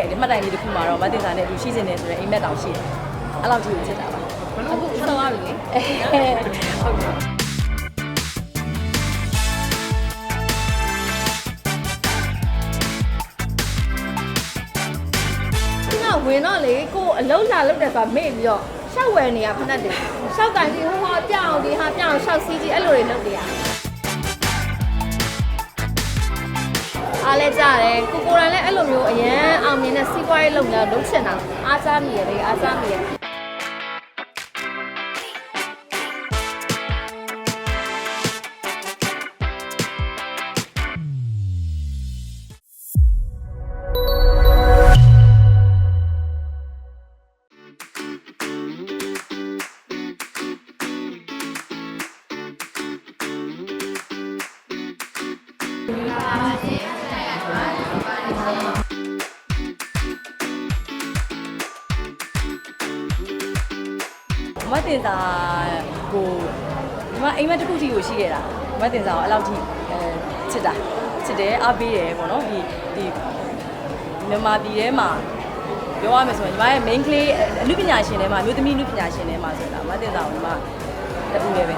ရဲ့ဒီမှတ်တိုင်လေးတစ်ခုမှာတော့မတင်စာနဲ့သူရှိစင်နေဆိုတဲ့အိမ်မက်တောင်ရှိတယ်အဲ့လောက်ကြီးကိုချစ်တာပါအခုဆောင်းရပြီလေဟုတ်ကဲ့ခုနဝင်တော့လေကိုအလုံးလာလုပ်တယ်ဆိုတာမေ့ပြီးတော့ရှောက်ဝယ်နေရဖက်တယ်ရှောက်ကန်ကြီးဟိုဟာပြအောင်ဒီဟာပြအောင်ရှောက်စီးကြီးအဲ့လိုတွေလုပ်နေရ အားလဲကြတယ်ကိုကိုယ်တိုင်လည်းအဲ့လိုမျိုးအရန်အောင်မြင်တဲ့စီးပွားရေးလုပ်နေတာလုပ်ချင်တာအားစားမိရလေအားစားမိရ မတင်စာကိုဒီမှာအိမ်မက်တစ်ခုစီကိုရှိခဲ့တာမတင်စာကိုအဲ့လောက်ကြီးအဲချစ်တာချစ်တယ်အားပေးတယ်ပေါ့နော်ဒီဒီမြန်မာပြည်ထဲမှာပြောရမယ်ဆိုရင်ညီမရဲ့ main ကလေးအနုပညာရှင်ထဲမှာအမျိုးသမီးအနုပညာရှင်ထဲမှာဆိုတာမတင်စာကိုညီမတူတယ်ပဲ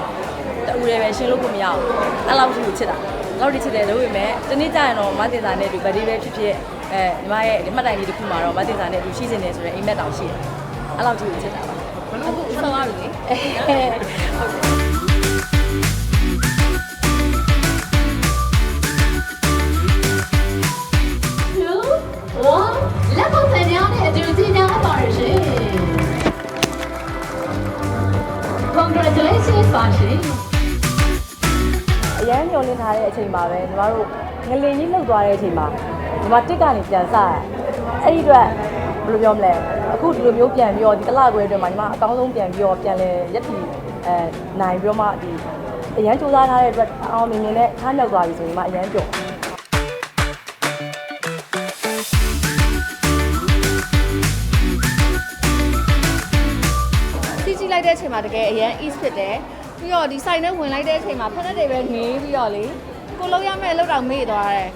တူတယ်ပဲရှင်းလို့ကိုမရဘူးအဲ့လောက်ကြီးကိုချစ်တာအဲ့လောက်ကြီးချစ်တယ်လို့ပေမဲ့တနေ့ကျရင်တော့မတင်စာနဲ့ဒီဗတ်ဒီပဲဖြစ်ဖြစ်အဲညီမရဲ့ဒီမှတ်တိုင်လေးတစ်ခုမှာတော့မတင်စာနဲ့သူရှိစင်နေဆိုတဲ့အိမ်မက်တောင်ရှိတယ်အဲ့လောက်ကြီးကိုချစ်တာပါအခု ဆောင်းရပြီလေဟုတ်ကဲ့ two, one, လက်ပုံစံများနဲ့အတူကြီးများပါရရှင် Congratulations ပါရှင်အရန်ညှော်လင်းထားတဲ့အချိန်မှာပဲညီမတို့ငလင်ကြီးလှုပ်သွားတဲ့အချိန်မှာညီမတစ်ကနေပြန်စရအဲ့ဒီအတွက် ဘယ်လိုပြောမလဲအခုဒီလိုမျိုးပြန်ပြီးတော့ဒီတစ်လခွဲအတွင်းမှာညီမအကောင်းဆုံးပြန်ပြီးတော့ပြန်လဲရက်တီအဲနိုင်ပြီးတော့မှဒီအရန်စူးစမ်းထားတဲ့အတွက်အောင်မြင်မြင်နဲ့ခါးမြောက်သွားပြီဆိုရင်ညီမအရန်ပျော်စီးကြည့်လိုက်တဲ့အချိန်မှာတကယ်အရန် east ဖြစ်တယ်ပြီးတော့ဒီ site နဲ့ဝင်လိုက်တဲ့အချိန်မှာဖက်နဲ့တွေပဲငေးပြီးတော့လေကိုလုံးရမဲ့လောက်တော့မေ့သွားတယ်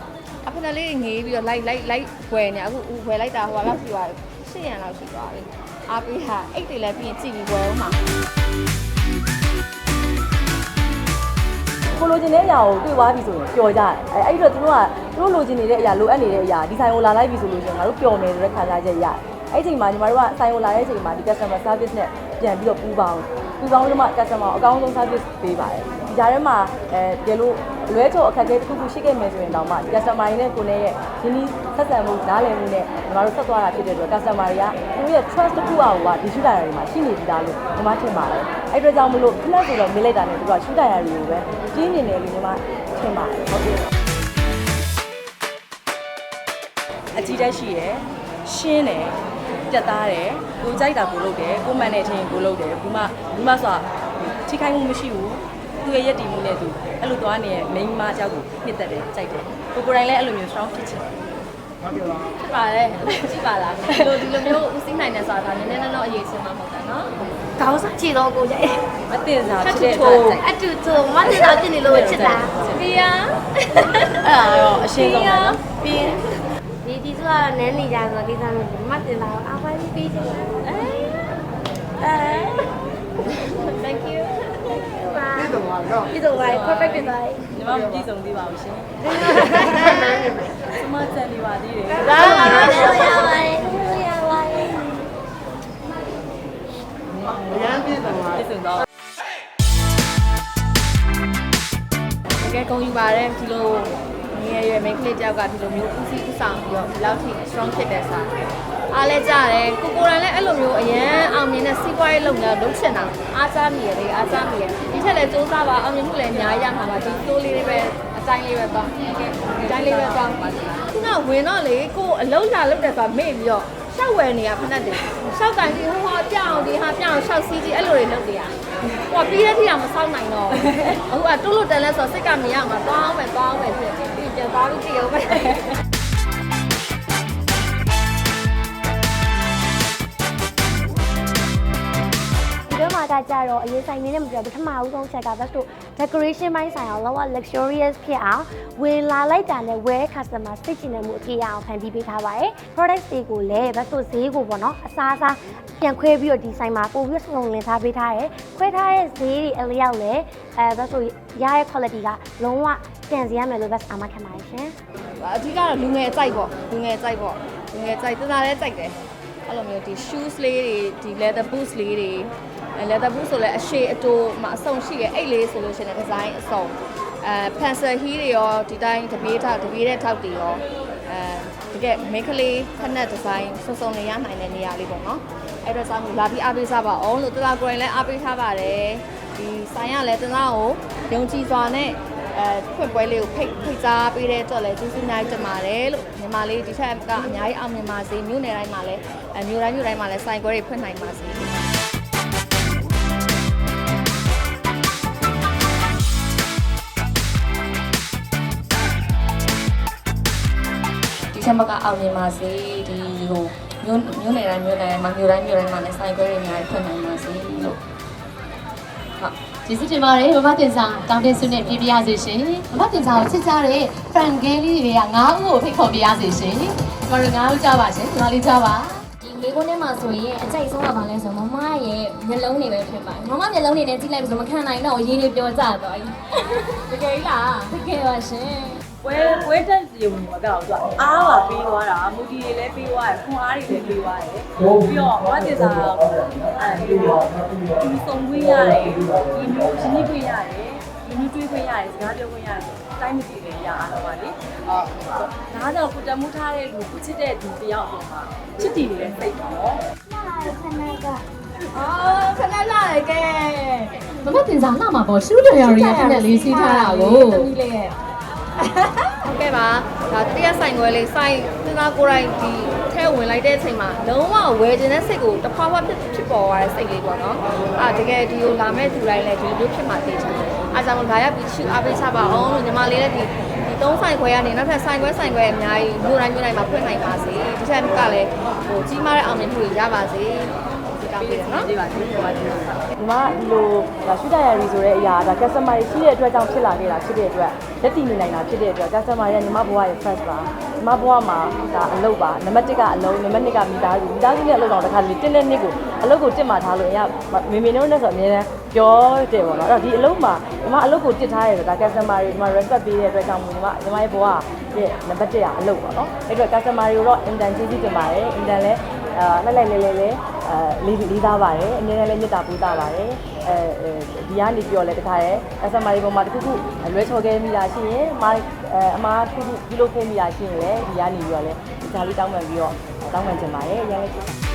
အဖက်နဲ့လေးငေးပြီးတော့ light light light ဝယ်နေအခုဝယ်လိုက်တာဟိုလောက်ရှိသွားတယ်ရှစ်ရန်လောက်ရှိသွားပြီအားပေးဟာအိတ်တွေလည်းပြီးရင်ကြည့်ပြီးဝယ်အောင်ပါကိုလိုချင်တဲ့အရာကိုတွေ့သွားပြီဆိုရင်ပျော်ကြတယ်အဲအဲ့ဒီတော့သူတို့ကသူတို့လိုချင်နေတဲ့အရာလိုအပ်နေတဲ့အရာဒီဆိုင်ကိုလာလိုက်ပြီဆိုလို့ရှိရင်ငါတို့ပျော်မယ်ဆိုတဲ့ခံစားချက်ရတယ် အဲ့ဒီအချိန်မှာညီမတို့ကဆိုင်ကိုလာတဲ့အချိန်မှာဒီ customer service နဲ့ပြန်ပြီးတော့ပူးပေါင်းပူးပေါင်းလို့မှ customer ကိုအကောင်းဆုံး service ပေးပါတယ်ဒီကြားထဲမှာအဲတကယ်လို့လွဲချော်အခက်အခဲတစ်ခုခုရှိခဲ့မယ်ဆိုရင်တောင်မှဒီ customer တွေနဲ့ကိုယ်နဲ့ရဲ့ရင်းနှီးဆက်ဆံမှုနားလည်မှုနဲ့ညီမတို့ဆက်သွားတာဖြစ်တဲ့အတွက် customer တွေကသူတို့ရဲ့ trust တစ်ခုအောက်ကဒီရှုတာတွေမှာရှိနေပြီးသားလို့ညီမထင်ပါတယ်အဲ့အတွက်ကြောင့်မလို့ခဏဆိုတော့မေးလိုက်တာနဲ့သူကရှုတာရတွေကိုပဲကြီးနေတယ်လို့ညီမထင်ပါတယ်ဟုတ်ကဲ့အကြည့်တက်ရှိရယ် ရှင်းတယ်ပြတ်သားတယ်ကိုကြိုက်တာကိုလုပ်တယ်ကိုမှန်တဲ့အချိန်ကိုလုပ်တယ်ဘူးမဘူးမဆိုတာထိခိုက်မှုမရှိဘူးသူ့ရဲ့ယက်တီမှုနဲ့သူအဲ့လိုသွားနေတဲ့မိန်းမအကြောက်ကိုနှစ်သက်တယ်ကြိုက်တယ်ကိုကိုယ်တိုင်လည်းအဲ့လိုမျိုး strong ဖြစ်ချင်တယ်ဖြစ်ပါတယ်ကြည့်ပါလားဒီလိုဒီလိုမျိုးဦးစိနိုင်တယ်ဆိုတာနည်းနည်းတော့အရေးချင်းမှမဟုတ်တာနော်ခေါင်းစားချီတော့ကိုရဲ့မတင်စားဖြစ်တဲ့အတွက်ကြိုက်အတူတူမတင်တော့တင်နေလို့ချစ်တာဒီယာအဲ့ဒါတော့အရှင်းဆုံးပဲနော်ပြီး ဒီဒီဆိုတာနန်းနေကြဆိုဒီစားလို့မတင်တော့အားပါပြီးပြီးချင်တာအဲ thank you ပြီးတော့ပါတော့ပြီးတော့ပါ perfect ဖြစ်သွားပြီညီမမကြည့်ဆုံးသေးပါဘူးရှင်။မဆန်နေပါသေးတယ်။ဒါပါတော့ရပါ တယ်ရပါတယ်ပြည့်စုံတော့တကယ်ဂုဏ်ယူပါတယ်ဒီလိုငယ်ရွယ်မိန်းကလေးတယောက်ကဒီလိုမျိုးဦးစီးဦးဆောင်ပြီးတော့ဒီလောက်ထိ strong ဖြစ်တဲ့စားအားလဲကြတယ်ကိုကိုယ်တိုင်လည်းအဲ့လိုမျိုးအရန်အောင်မြင်တဲ့စီးပွားရေးလုပ်နေတာလုပ်ချင်တာအားစားမိရလေအားစားမိရဒီထက်လည်းစူးစမ်းပါအောင်မြင်မှုလည်းအများကြီးရမှာပါဒီတိုးလေးတွေပဲအတိုင်းလေးပဲသွားအတိုင်းလေးပဲသွားပါခုနဝင်တော့လေကိုအလုံးလာလုပ်တယ်ဆိုတာမေ့ပြီးတော့ရှောက်ဝယ်နေရဖက်တယ်ရှောက်ကန်ကြီးဟိုဟာ ပြအောင်ဒီဟာပြအောင်ရှောက်စီးကြီးအဲ့လိုတွေလုပ်နေရဟိုပြီးတဲ့ထိအောင်မဆောက်နိုင်တော့အခုကတိုးလို့တန်လဲဆိုစိတ်ကမရမှာသွားအောင်ပဲသွားအောင်ပဲဖြစ်ပြီးပြန်သွားပြီးကြည့်အောင်ပဲ ဒီတော့မှဒါကြတော့အရေးဆိုင်နေနဲ့မပြောပထမဦးဆုံးချက်က best တို့ decoration ပိုင်းဆိုင်အောင်လောက luxurious ဖြစ်အောင်ဝင်လာလိုက်တာနဲ့ wear customer စိတ်ချနေမှုအပြည့်အအောင်ဖန်တီးပေးထားပါတယ် product တွေကိုလည်း best တို့ဈေးကိုပေါ့နော်အစားအစားပြန်ခွဲပြီးတော့ဒီဆိုင်မှာပို့ပြီးစုံလင်ထားပေးထားတယ်ခွဲထားတဲ့ဈေးတွေအလျောက်လည်းအဲ best တို့ရရဲ့ quality ကလုံးဝတန်စီရမယ်လို့ best အာမခံပါတယ်ရှင်အဓိကတော့လူငယ်အကြိုက်ပေါ့လူငယ်အကြိုက်ပေါ့လူငယ်အကြိုက်တသားလည်းကြိုက်တယ်အဲ့လိုမျိုးဒီ shoes လေးတွေဒီ leather boots လေးတွေ အဲ leather boots ဆိုလည်းအရှိအတိုးမအဆုံရှိရဲ့အဲ့လေးဆိုလို့ရှိရင် design အစုံအဲ pencil heel တွေရောဒီတိုင်းတပြေးထောက်တပြေးတဲ့ထောက်တွေရောအဲတကယ် make လေးဖက်နက် design စုံစုံနေရနိုင်တဲ့နေရာလေးပေါ့နော်အဲ့တော့ဆောင်းလာပြီးအားပေးစားပါအောင်လို့တသားကိုယ်တိုင်လည်းအားပေးထားပါတယ်ဒီဆိုင်ကလည်းတသားကိုယုံကြည်စွာနဲ့အဲဖွင့်ပွဲလေးကိုဖိတ်ဖိတ်ကြားပေးတဲ့အတွက်လည်းကျေးဇူးများတင်ပါတယ်လို့ညီမလေးဒီထက်ကအများကြီးအောင်မြင်ပါစေမြို့နယ်တိုင်းမှာလည်းအဲမြို့တိုင်းမြို့တိုင်းမှာလည်းစိုင်ပွဲတွေဖွင့်နိုင်ပါစေ ချက်မကအောင်မြင်ပါစေဒီဟိုမြို့မြို့နယ်တိုင်းမြို့နယ်တိုင်းမှာမြို့တိုင်းမြို့တိုင်းမှာလည်းစိုင်ပွဲတွေအများကြီးဖွင့်နိုင်ပါစေလို့ကျေးဇူးတင်ပါတယ်မမတင်စာတောင်းတင်ဆုနဲ့ပြည့်ပြရစေရှင်မမတင်စာကိုချစ်ကြတဲ့ fan girl လေးတွေက9ဦးကိုဖိတ်ခေါ်ပြရစေရှင်ကျမတို့9ဦးကြပါရှင်ကျမလေးကြပါဒီလေးကုန်းထဲမှာဆိုရင်အကြိုက်ဆုံးကဘာလဲဆိုမမရဲ့မျက်လုံးတွေပဲဖြစ်ပါတယ်မမမျက်လုံးတွေနဲ့ကြည့်လိုက်ပြီဆိုမခံနိုင်တော့ရေးတွေပြောကြတော့တကယ်လားတကယ်ပါရှင် ပွဲပွဲတက်ရုံမကတော့သူကအားပါပြီးသွားတာမူကြီးတွေလည်းပြီးသွားတယ်ခွန်အားတွေလည်းပြီးသွားတယ်ပြီးတော့ဘာတင်စားအဲဒီဒီစုံခွင့်ရတယ်ဒီမျိုးရှင်းနေခွင့်ရတယ်ဒီမျိုးတွေးခွင့်ရတယ်စကားပြောခွင့်ရတယ်တိုင်းမကြည့်လည်းရအားတော့ပါလေအော်ဒါကြောင့်ကိုတမှုထားတဲ့လူကိုချစ်တဲ့သူတယောက်အပေါ်မှာချစ်တည်နေတဲ့စိတ်ပေါ့နော်အော်ခဏလာရကဲမမတင်စာလာမှာပေါ့ရှူးတော်ရရီရဲ့ဖက်နဲ့လေးစီးထားတာကိုတမီးလေးရဲ့ ဟုတ်ကဲ့ပါဒါတရက်ဆိုင်ခွဲလေးဆိုင်သနာကိုယ်တိုင်ဒီထဲဝင်လိုက်တဲ့အချိန်မှာလုံးဝဝယ်ခြင်းတဲ့စိတ်ကိုတစ်ဖွာဖွာဖြစ်ဖြစ်ပေါ်သွားတဲ့စိတ်လေးပေါ့နော်အာတကယ်ဒီကိုလာမဲ့သူတိုင်းလည်းဒီလိုဖြစ်မှသိချင်တယ်အားကြောင့်လာရောက်ပြီးချူအားပေးချပါအောင်လို့ညီမလေးလည်းဒီဒီသုံးဆိုင်ခွဲကနေနောက်ထပ်ဆိုင်ခွဲဆိုင်ခွဲအများကြီးမြို့တိုင်းမြို့တိုင်းမှာဖွင့်နိုင်ပါစေဒီထက်ကလည်းဟိုကြီးမားတဲ့အောင်မြင်မှုတွေရပါစေ ဒီတောင်းပေးတယ်နော်ဒီပါဒီပါဒီပါဒီမှာဒီလိုဒါရှူတာရရီဆိုတဲ့အရာဒါ customer ရှိတဲ့အတွက်ကြောင့်ဖြစ်လာခဲ့တာဖြစ်တဲ့အတွက်လက်တည်နေနိုင်တာဖြစ်တဲ့အတွက် customer ရဲ့ညီမဘဝရဲ့ first ပါညီမဘဝမှာဒါအလုပ်ပါနံပါတ်1ကအလုပ်နံပါတ်2ကမိသားစုမိသားစုနဲ့အလုပ်တော့တစ်ခါလေတင်းတဲ့နှစ်ကိုအလုပ်ကိုတစ်မှထားလို့ရမေမေတို့နဲ့ဆိုအများနဲ့ပြောတယ်ပေါ့နော်အဲ့တော့ဒီအလုပ်မှာညီမအလုပ်ကိုတစ်ထားရတယ်ဒါ customer တွေညီမ respect ပေးတဲ့အတွက်ကြောင့်ညီမညီမရဲ့ဘဝရဲ့နံပါတ်1ကအလုပ်ပေါ့နော်အဲ့အတွက် customer တွေတော့ intern ကျေးဇူးတင်ပါတယ် intern လည်းအာလိုက်လိုက်လဲလဲလဲ အဲလေးလေးသားပါတယ်အများနဲ့လည်းမေတ္တာပူတာပါတယ်အဲဒီကနေပြောလဲတခါရဲ customer တွေပေါ်မှာတခုခုလွဲချော်ခဲ့မိတာရှိရင်အမားအဲအမားတခုခုပြုလုပ်ခဲ့မိတာရှိရင်လည်းဒီကနေပြီးတော့လဲဒီစားလေးတောင်းပန်ပြီးတော့တောင်းပန်ချင်ပါတယ်ရန်လေး